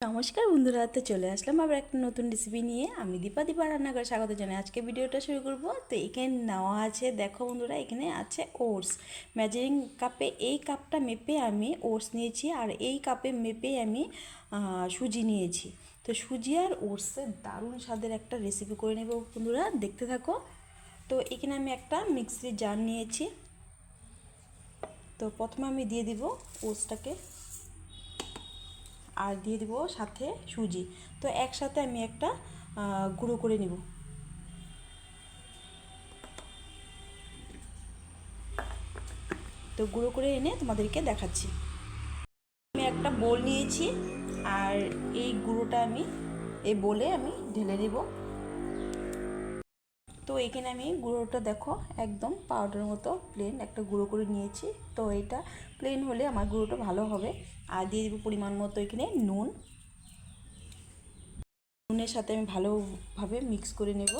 নমস্কার বন্ধুরা, তো চলে আসলাম আবার একটা নতুন রেসিপি নিয়ে। আমি দীপা দীপা করে স্বাগত জানাই। আজকে ভিডিওটা শুরু করব। তো এখানে নেওয়া আছে, দেখো বন্ধুরা, এখানে আছে ওটস মেজারিং কাপে এই কাপটা মেপে আমি ওটস নিয়েছি আর এই কাপে মেপে আমি সুজি নিয়েছি। তো সুজি আর ওটসের দারুণ স্বাদের একটা রেসিপি করে নেব বন্ধুরা, দেখতে থাকো। তো এখানে আমি একটা মিক্সির জার নিয়েছি। তো প্রথমে আমি দিয়ে দিব ওটসটাকে আর দিয়ে দেবো সাথে সুজি। তো একসাথে আমি একটা গুঁড়ো করে নিব। তো গুঁড়ো করে এনে তোমাদেরকে দেখাচ্ছি। আমি একটা বোল নিয়েছি, আর এই গুঁড়োটা আমি, এই বোলে আমি ঢেলে দেব তো এখানে আমি গুঁড়োটা দেখো, একদম পাউডার মতো প্লেন একটা গুঁড়ো করে নিয়েছি। তো এটা প্লেন হলে আমার গুঁড়োটা ভালো হবে। আর দিয়ে দেবো পরিমাণ মতো এখানে নুন। নুনের সাথে আমি ভালোভাবে মিক্স করে নেব।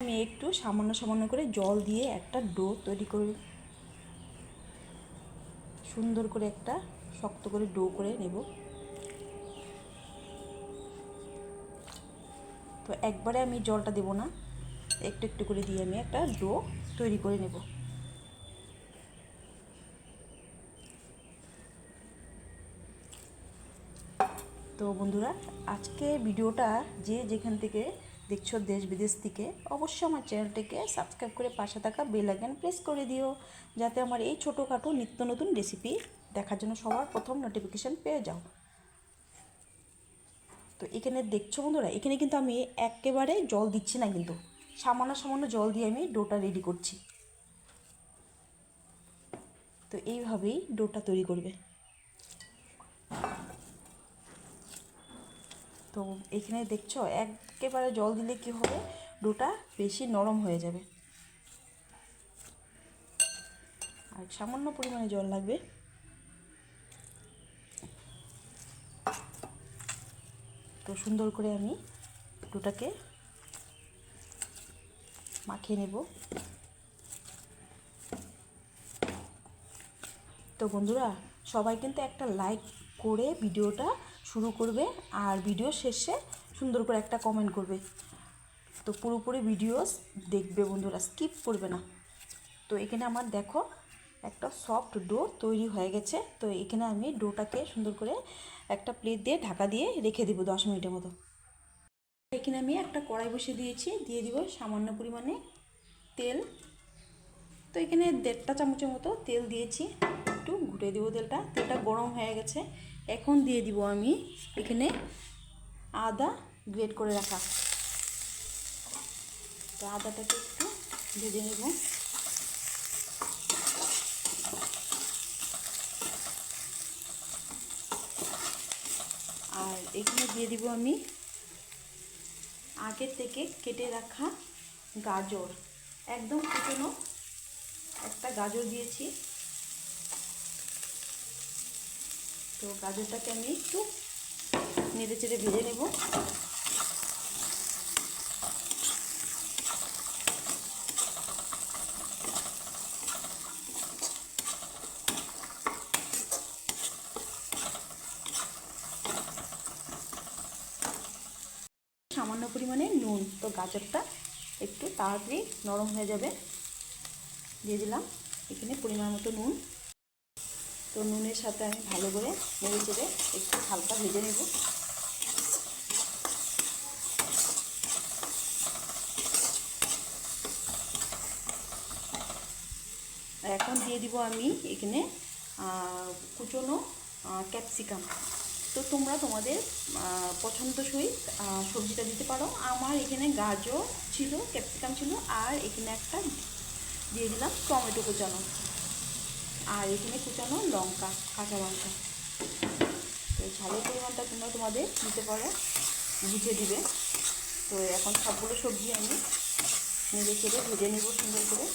আমি একটু সামান্য সামান্য করে জল দিয়ে একটা ডো তৈরি করে, সুন্দর করে একটা শক্ত করে ডো করে নেব। তো একবারে আমি জলটা দেব না। একটু একটু করে দিয়ে আমি একটা ডো তৈরি করে নেব। তো বন্ধুরা, আজকে ভিডিওটা যে যেখান থেকে দেখছ দেশ বিদেশ থেকে, অবশ্যই আমার চ্যানেলটিকে সাবস্ক্রাইব করে পাশে থাকা বেল আইকন প্রেস করে দিও, যাতে আমার এই ছোটোখাটো নিত্য নতুন রেসিপি দেখার জন্য সবার প্রথম নোটিফিকেশান পেয়ে যাও। তো এখানে দেখছ বন্ধুরা, এখানে কিন্তু আমি একেবারে জল দিচ্ছি না কিন্তু। সামান্য সামান্য জল দিয়ে আমি ডোটা রেডি করছি। তো এইভাবেই ডোটা তৈরি করবে। তো এখানে দেখছ, একেবারে জল দিলে কি হবে? ডোটা বেশি নরম হয়ে যাবে। আর সামান্য পরিমাণে জল লাগবে। তো সুন্দর করে আমি ডোটাকে মাখিয়ে নেব। তো বন্ধুরা, সবাই কিন্তু একটা লাইক করে ভিডিওটা শুরু করবে আর ভিডিও শেষে সুন্দর করে একটা কমেন্ট করবে। তো পুরোপুরি ভিডিও দেখবে বন্ধুরা স্কিপ করবে না। তো এখানে আমার দেখো একটা সফট ডো তৈরি হয়ে গেছে। তো এখানে আমি ডোটাকে সুন্দর করে একটা প্লেট দিয়ে ঢাকা দিয়ে রেখে দেবো দশ মিনিটের মতো। এখানে আমি একটা কড়াই বসিয়ে দিয়েছি, দিয়ে দিব সামান্য পরিমাণে তেল। তো এখানে দেড়টা চামচের মতো তেল দিয়েছি, একটু ঘুটে দিব তেলটা। তেলটা গরম হয়ে গেছে। এখন দিয়ে দিব আমি এখানে আদা গ্রেট করে রাখা। তো আদাটাকে একটু ভেজে নেব আর এখানে দিয়ে দিব আমি। আগে থেকে কেটে রাখা গাজর। একদম ফুটনো একটা গাজর দিয়েছি। তো গাজরটাকে আমি একটু নেড়ে চেড়ে ভেজে নেব সামান্য পরিমাণে নুন। তো গাজরটা একটু তাড়াতাড়ি নরম হয়ে যাবে। দিয়ে দিলাম এখানে পরিমাণ মতো নুন। তো নুনের সাথে আমি ভালো করে নেড়ে চেড়ে একটু হালকা ভেজে নেব। এখন দিয়ে দিব আমি এখানে কুচনো ক্যাপসিকাম। তো তোমরা তোমাদের পছন্দসই সবজিটা দিতে পারো। আমার এখানে গাজর ছিল, ক্যাপসিকাম ছিল, আর এখানে একটা দিয়ে দিলাম টমেটো কুচানো। আর এখানে কুচানো লঙ্কা, কাঁচা লঙ্কা। তো ঝালের পরিমাণটা তোমরা তোমাদের দিতে পারো, বুঝে দিবে। তো এখন সবগুলো সবজি আমি নিজে চেড়ে ভেজে নেব সুন্দর করে।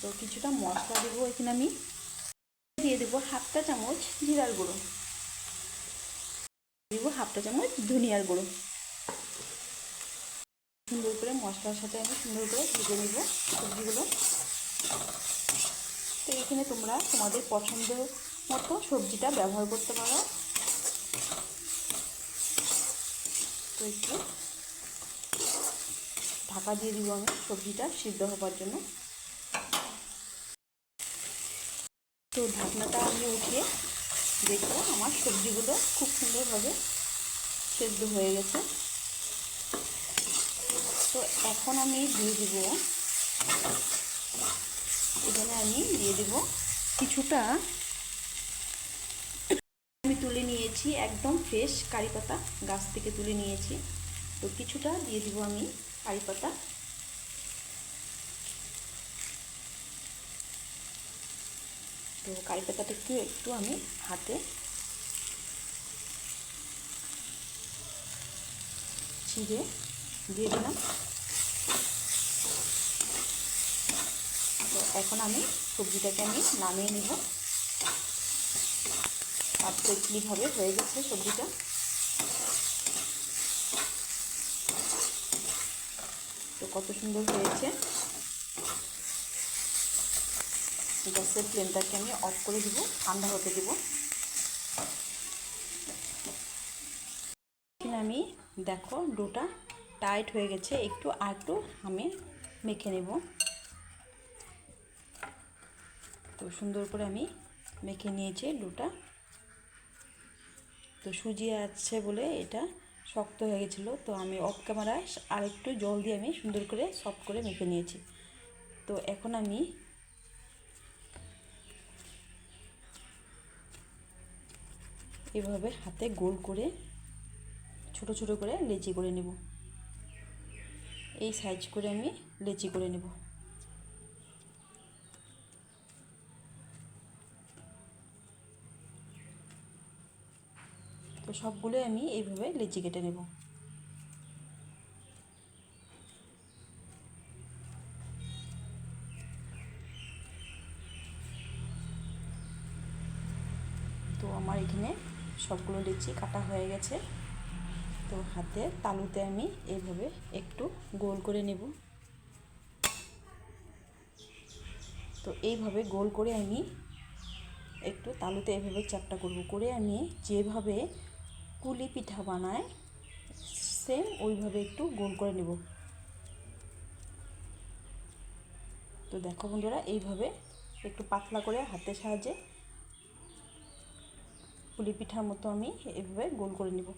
তো কিছুটা মশলা দেবো এখানে আমি। দিয়ে দেবো হাফটা চামচ জিরার গুঁড়ো। দেবো হাফটা চামচ ধনিয়ার গুঁড়ো। সুন্দর করে মশলার সাথে আমি সুন্দর করে ভেজে নেব সবজিগুলো। তো এখানে তোমরা তোমাদের পছন্দ মতো সবজিটা ব্যবহার করতে পারো। তো একটু ঢাকা দিয়ে দিব আমি সবজিটা সিদ্ধ হবার জন্য। তো ঢাকনাটা আমি উঠিয়ে দেখব আমার সবজিগুলো খুব সুন্দরভাবে সেদ্ধ হয়ে গেছে। তো এখন আমি দিয়ে দিব, এখানে আমি দিয়ে দিব কিছুটা আমি তুলে নিয়েছি একদম ফ্রেশ কারি পাতা গাছ থেকে তুলে নিয়েছি। তো কিছুটা দিয়ে দিব আমি কারি পাতা। তো কারি পাতাটা একটু একটু আমি হাতে ছিঁড়ে দিয়ে দিলাম। তো এখন আমি সবজিটাকে আমি নামিয়ে নিব। পারফেক্টলিভাবে হয়ে গেছে সবজিটা? তো কত সুন্দর হয়েছে। গ্যাসের ফ্লেমটাকে আমি অফ করে দিব, ঠান্ডা হতে দিব। আমি, দেখো, ডোটা টাইট হয়ে গেছে, একটু আর একটু আমি মেখে নেব। তো সুন্দর করে আমি মেখে নিয়েছি ডোটা। তো সুজি আছে বলে এটা শক্ত হয়ে গেছিল, তো আমি অফ ক্যামেরায় আর একটু জল দিয়ে আমি সুন্দর করে সফট করে মেখে নিয়েছি। তো এখন আমি এভাবে হাতে গোল করে, ছোট ছোট করে লেচি করে নেব। এই সাইজ করে আমি লেচি করে নেব। তো সবগুলোই আমি এইভাবে লেচি কেটে নেব তো আমার এখানে সবগুলো লিচি কাটা হয়ে গেছে। তো হাতে তালুতে আমি এইভাবে একটু গোল করে নেব। তো এইভাবে গোল করে আমি একটু তালুতে এভাবে চাপটা করব। করে আমি যেভাবে কুলি পিঠা বানায় সেম ওইভাবে একটু গোল করে নেব। তো দেখো বন্ধুরা, এইভাবে একটু পাতলা করে হাতের সাহায্যে পুলি পিঠার মতো আমি এভাবে গোল করে নেব।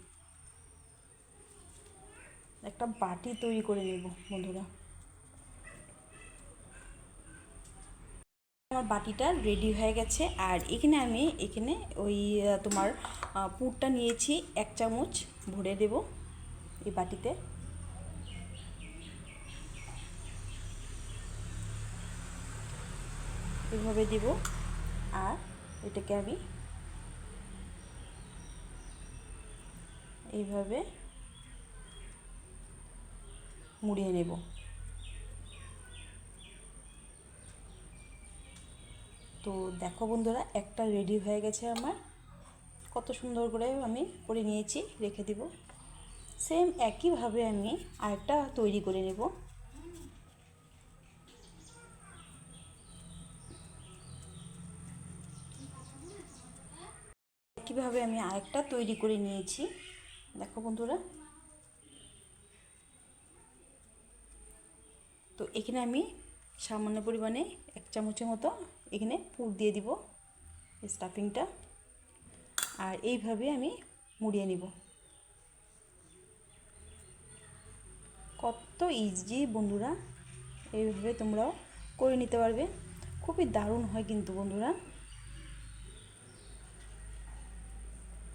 একটা বাটি তৈরি করে নেব, বন্ধুরা। আমার বাটিটা রেডি হয়ে গেছে, আর এখানে আমি, এখানে ওই তোমার পুরটা নিয়েছি, এক চামচ ভরে দেব এই বাটিতে। এভাবে দেব, আর এটাকে আমি এইভাবে মুড়িয়ে নেব। তো দেখো বন্ধুরা, একটা রেডি হয়ে গেছে আমার। কত সুন্দর করে আমি করে নিয়েছি, রেখে দিব। সেম একইভাবে আমি আরেকটা তৈরি করে নেব। একইভাবে আমি আরেকটা তৈরি করে নিয়েছি। দেখো বন্ধুরা। তো এখানে আমি সামান্য পরিমাণে এক চামচের মতো এখানে পুর দিয়ে দিব স্টাফিংটা আর এইভাবে আমি মুড়িয়ে নিব। কত ইজি বন্ধুরা। এইভাবে তোমরাও করে নিতে পারবে। খুবই দারুণ হয় কিন্তু বন্ধুরা।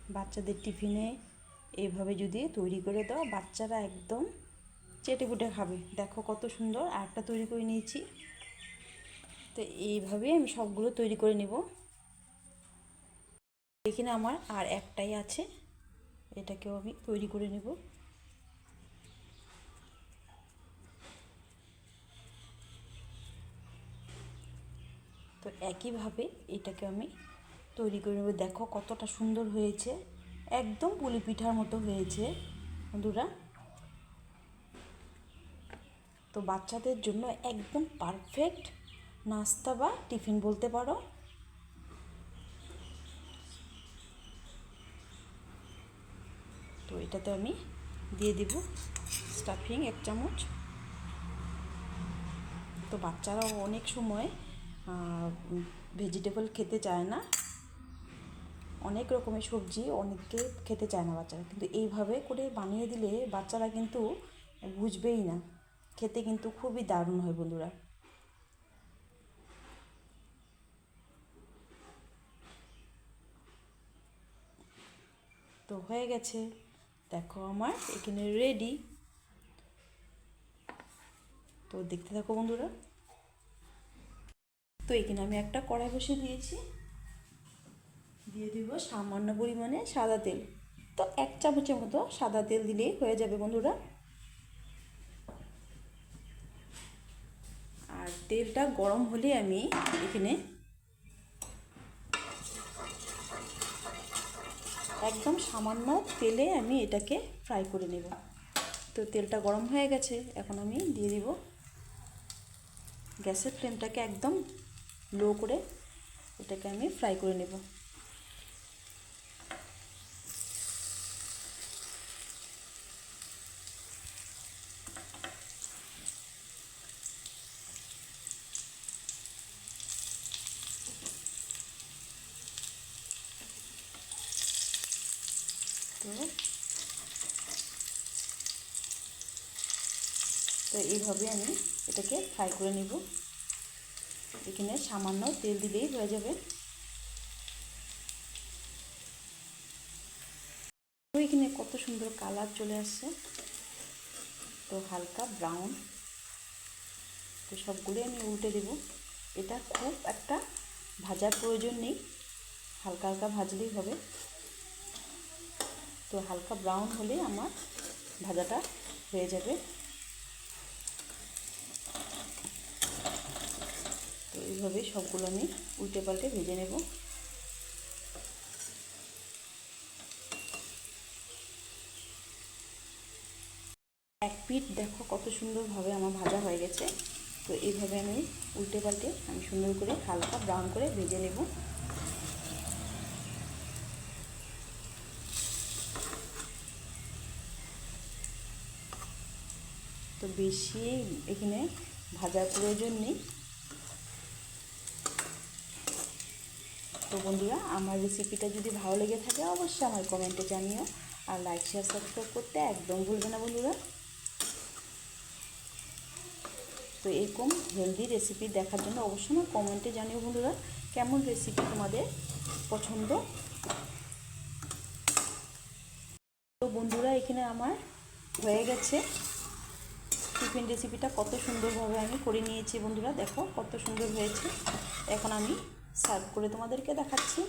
বাচ্চাদের টিফিনে এইভাবে যদি তৈরি করে দাও, বাচ্চারা একদম চেটে পুটে খাবে। দেখো কত সুন্দর, আর একটা তৈরি করে নিয়েছি। তো এইভাবে আমি সবগুলো তৈরি করে নেব। এখানে আমার আর একটাই আছে, এটাকেও আমি তৈরি করে নেব। তো একইভাবে এটাকে আমি তৈরি করে নেব। দেখো কতটা সুন্দর হয়েছে। একদম পুলি পিঠার মতো হয়েছে, বন্ধুরা। তো বাচ্চাদের জন্য একদম পারফেক্ট নাস্তা বা টিফিন বলতে পারো। তো এটাতে আমি দিয়ে দিব স্টাফিং এক চামচ। তো বাচ্চারাও অনেক সময় ভেজিটেবল খেতে চায় না। অনেক রকমের সবজি অনেকে খেতে চায় না বাচ্চারা। কিন্তু এইভাবে করে বানিয়ে দিলে বাচ্চারা কিন্তু বুঝবেই না। খেতে কিন্তু খুবই দারুণ হয় বন্ধুরা। তো হয়ে গেছে। দেখো আমার, এখানে রেডি তো দেখতে থাকো বন্ধুরা। তো এখানে আমি একটা কড়াই বসিয়ে দিয়েছি। দিয়ে দিব সামান্য পরিমাণে সাদা তেল। তো এক চামচের মতো সাদা তেল দিলেই হয়ে যাবে বন্ধুরা। আর তেলটা গরম হলে আমি এখানে একদম সামান্য তেলে আমি এটাকে ফ্রাই করে নেব। তো তেলটা গরম হয়ে গেছে, এখন আমি দিয়ে দিব গ্যাসের ফ্লেমটাকে একদম লো করে এটাকে আমি ফ্রাই করে নেব। তো। এইভাবে আমি এটাকে ফ্রাই করে নিব। এখানে সামান্য তেল দিলেই হয়ে যাবে। এখানে কত সুন্দর কালার চলে আসছে। তো হালকা ব্রাউন তো সবগুলো আমি উল্টে দেব। এটা খুব একটা ভাজার প্রয়োজন নেই। হালকা হালকা ভাজলেই হবে। তো হালকা ব্রাউন হলে আমার ভাজাটা হয়ে যাবে। তো এইভাবে সবগুলো আমি উল্টে পাল্টে ভেজে নেব। এক পিঠ দেখো কত সুন্দরভাবে আমার ভাজা হয়ে গেছে। তো এইভাবে আমি উল্টে পাল্টে আমি সুন্দর করে হালকা ব্রাউন করে ভেজে নেব। বেশি এখানে ভাজার প্রয়োজন নেই। তো বন্ধুরা, আমার রেসিপিটা যদি ভালো লেগে থাকে, অবশ্যই আমার কমেন্টে জানিও। আর লাইক শেয়ার সাবস্ক্রাইব করতে একদম ভুলবে না বন্ধুরা। তো এরকম হেলদি রেসিপি দেখার জন্য অবশ্যই আমার কমেন্টে জানিও বন্ধুরা, কেমন রেসিপি তোমাদের পছন্দ? তো বন্ধুরা, এখানে আমার হয়ে গেছে। টিফিন রেসিপিটা কত সুন্দরভাবে আমি করে নিয়েছি বন্ধুরা, দেখো কত সুন্দর হয়েছে। এখন আমি সার্ভ করে তোমাদেরকে দেখাচ্ছি।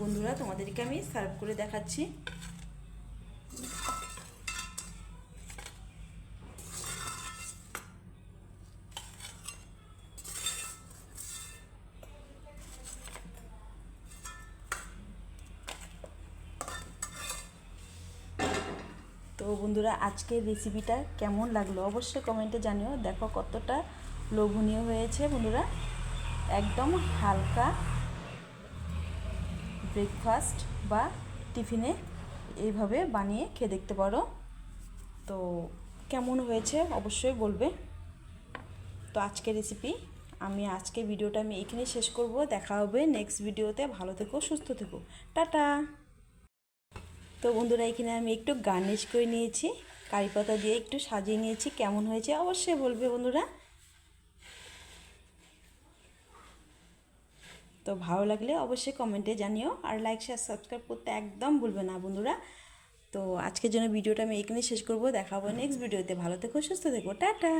বন্ধুরা, তোমাদেরকে আমি সার্ভ করে দেখাচ্ছি। তো বন্ধুরা, আজকের রেসিপিটা কেমন লাগল অবশ্যই কমেন্টে জানিও। দেখো কতটা লোভনীয় হয়েছে বন্ধুরা। একদম হালকা ব্রেকফাস্ট বা টিফিনে এইভাবে বানিয়ে খেয়ে দেখতে পারো। তো কেমন হয়েছে অবশ্যই বলবে। তো আজকের রেসিপি আমি আজকে ভিডিওটা আমি এখানেই শেষ করব। দেখা হবে নেক্সট ভিডিওতে ভালো থেকো, সুস্থ থেকো। টাটা! তো বন্ধুরা, এখানে আমি একটু গার্নিশ করে নিয়েছি। কারি পাতা দিয়ে একটু সাজিয়ে নিয়েছি। কেমন হয়েছে অবশ্যই বলবে বন্ধুরা। তো ভালো লাগলে অবশ্যই কমেন্টে জানিও। আর লাইক শেয়ার সাবস্ক্রাইব করতে একদম ভুলবে না বন্ধুরা। তো আজকের জন্য ভিডিওটা আমি এখানে শেষ করব। দেখাবো নেক্সট ভিডিওতে ভালো থেকো, সুস্থ থেকো। টাটা!